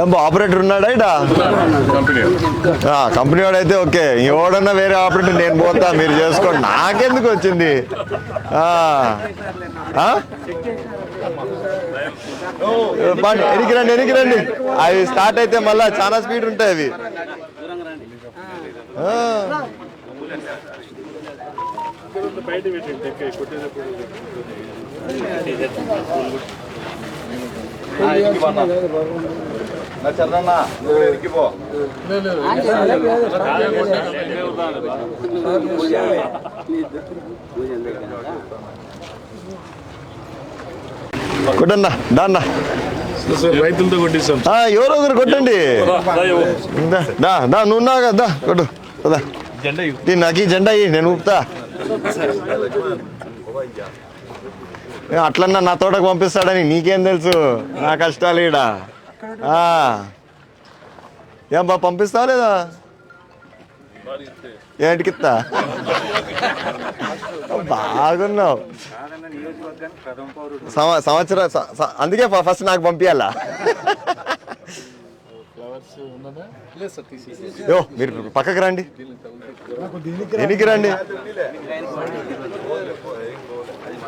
ఏం ఆపరేటర్ ఉన్నాడా ఇడా? కంపెనీ ఆ, కంపెనీ వాడైతే ఓకే. ఎవడన్నా వేరే ఆపరేటర్ నేను పోతా మీరు చేసుకోండి. నాకెందుకు వచ్చింది? ఎనికి రండి ఎనికి రండి అవి స్టార్ట్ అయితే మళ్ళా చాలా స్పీడ్ ఉంటాయి అవి. కొట్టన్నా దాన్నా. రైతులతో కొట్టిస్తాం. ఎవరో ఒకరు కొట్టండి. దా, దా దా నువ్వు ఉన్నావు కదా కొట్టు. దా జెండా నాకు ఈ జెండా ఇయ్యి, నేను ఊపుతా. ఏ, అట్లన్నా నా తోటకు పంపిస్తాడని నీకేం తెలుసు? నా కష్టాలు ఈడ. ఏం బా పంపిస్తావా లేదా? ఏంటికిత్తా బాగున్నావు. సంవ- సంవత్సర అందుకే ఫస్ట్ నాకు పంపించాలా యో మీరు పక్కకి రండి. ఎనికి రండి.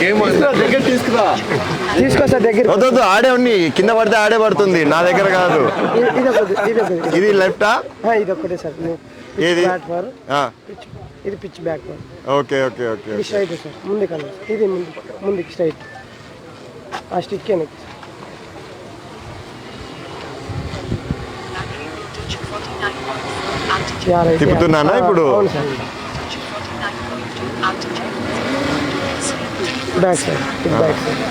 గేమ్ తీసుకో సార్ దగ్గర వద్దు వద్దు, ఆడే ఉన్ని కింద పడితే ఆడే పడుతుంది నా దగ్గర కాదు. ఇది లెఫ్టా? ఆ, ఇది ఒకటే సార్ ఏది? ఇది pitch back okay okay okay ఇది స్ట్రైట్ సార్ ఇది ముందు ముందుకి స్ట్రైట్. ఆ స్టిక్ వెనక్కి తిప్పుతున్నానా ఇప్పుడు? అవును sir. Back side back side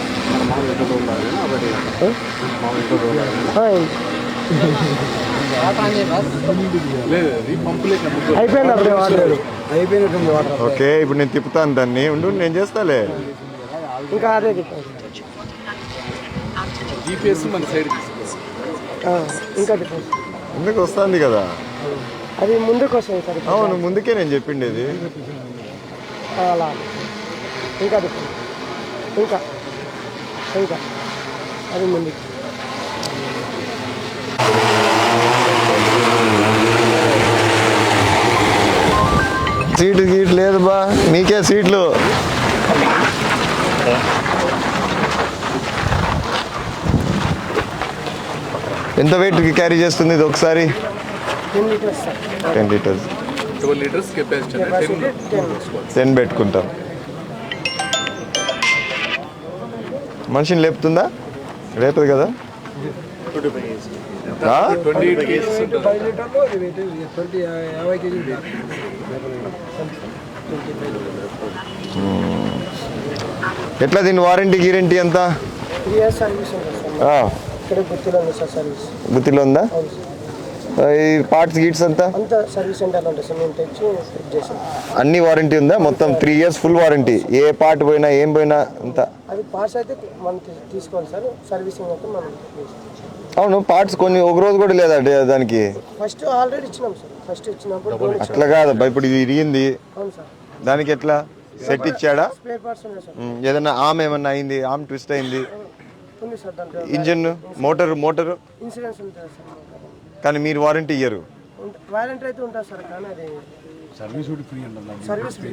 అయిపోయింది అప్పుడే వాటర్ అయిపోయినట్టుంది వాటర్ ఓకే ఇప్పుడు నేను తిప్పుతాను దాన్ని. ఉండు నేను చేస్తాలే. ఇంకా అదే జీపీఎస్ మన సైడ్ ఇంకా ముందుకు వస్తుంది కదా. అది ముందుకు వస్తుంది సార్. అవును ముందుకే నేను చెప్పిండేది. అలా. ఇంకా ఇంకా ఇంకా అది ముందుకు సీటు గీట్ లేదు బా మీకే సీట్లు. ఎంత వెయిట్ క్యారీ చేస్తుంది ఇది ఒకసారి? టెన్ లీటర్స్ టెన్ పెట్టుకుంటాం. మనిషిని లేపుతుందా? లేపదు కదా? కేజీ ఎట్లా దీని వారంటీ గ్యారంటీ ఎంత? గుత్తిలో ఉందా ఈ పార్ట్స్ గీట్స్ అంతా? సర్వీస్ అన్ని వారంటీ ఉందా? మొత్తం త్రీ ఇయర్స్ ఫుల్ వారంటీ ఏ పార్ట్ పోయినా ఏం పోయినా అంతా? అది పార్ట్స్ అయితే మనం తీ- తీసుకోవాలి సార్. సర్వీసింగ్ అయితే మనం అవును పార్ట్స్ కొన్ని ఒక రోజు కూడా లేదా దానికి? ఫస్ట్ ఆల్రెడీ ఇచ్చినాం సార్. ఫస్ట్ ఇచ్చినప్పుడు డోర్ ఇచ్చినాం. అట్లా కాదబ్బా ఇప్పుడు ఇది ఇరిగింది. దానికి ఎట్లా? సెట్ ఇచ్చాడా? ఏదైనా ఆమ్ ఏమన్నా అయింది? ఆమ్ ట్విస్ట్ అయింది? ఇంజిన్ మోటార్ మోటార్ ఇన్సూరెన్స్ కానీ మీరు వారంటీ ఇయ్యరు. వారంటీ అయితే ఉంటుంది సార్ కానీ అది service free service free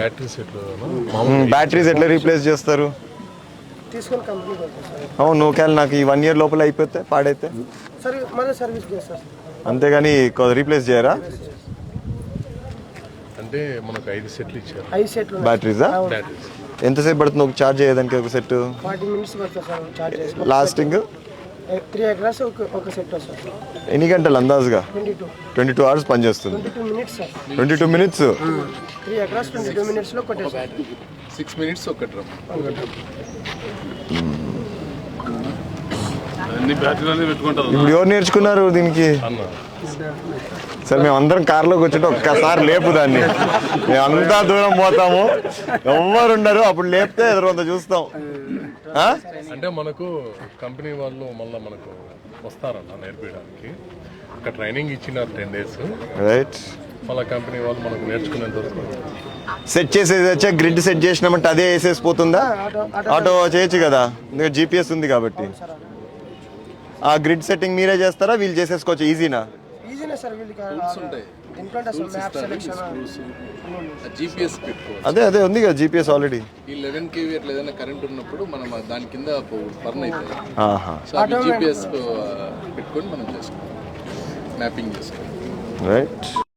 battery set batteries ఎట్లా రీప్లేస్ చేస్తారు. అవును ఒకవేళ నాకు ఈ వన్ ఇయర్ లోపల అయిపోతే పాడైతే? సరే మళ్ళీ సర్వీస్ చేస్తారు సార్. అంతేగాని రీప్లేస్ చేయరా? అంటే మనకు ఐదు సెట్లు ఇచ్చారు. ఐదు సెట్లు బ్యాటరీసా ఎంతసేపు పడుతుంది ఒక ఛార్జ్ చేయడానికి ఒక సెట్ లాస్టింగ్ త్రీ ఎకరాస్ ఒక ఒక సెట్ వస్తుంది సార్ ఎన్ని గంటలు అందాజుగా? Twenty two twenty two hours పనిచేస్తుంది twenty two minutes sir twenty two minutes three acres twenty two మినిట్స్లో సిక్స్ మినిట్స్ ఒక డ్రమ్ ఇప్పుడు ఎవరు నేర్చుకున్నారు దీనికి? సరే మేము అందరం కార్లో కూర్చుంటే ఒక్కసారి లేపు దాన్ని. మేము అంతా దూరం పోతాము. ఎవ్వరు ఉండరు అప్పుడు లేపితే ఎదురు చూస్తాం? అంటే మనకు కంపెనీ వాళ్ళు మళ్ళీ మనకు వస్తారన్న నేర్పించడానికి ఒక ట్రైనింగ్ ఇచ్చినారు టెన్ డేస్. రైట్. మళ్ళీ కంపెనీ వాళ్ళు మనకు నేర్చుకునేంత వరకు సెట్ చేసేది వచ్చా గ్రిడ్ సెట్ చేసినామంటే అదే వేసేసి పోతుందా ఆటో చేయొచ్చు కదా. ఎందుకంటే జీపీఎస్ ఉంది కాబట్టి. ఆ గ్రిడ్ సెట్టింగ్ మీరే చేస్తారా? వీళ్ళు చేసేసుకోవచ్చు. ఈజీనా ఈజీనే సార్ వీళ్ళకి ఉంటాయి. దీంట్లో అసలు మ్యాప్ సెలెక్షన్ జీపీఎస్ పెట్టుకోవచ్చు అదే అదే ఉంది కదా జీపీఎస్ ఆల్రెడీ ఈ లెవెన్ కేవీ అట్లా ఏదైనా కరెంట్ ఉన్నప్పుడు మనం దాని కింద బర్న్ అవుతాయి. ఆహా. సో అవి జీపీఎస్ పెట్టుకొని మనం చేసుకోవాలి మ్యాపింగ్ చేసుకోవాలి రైట్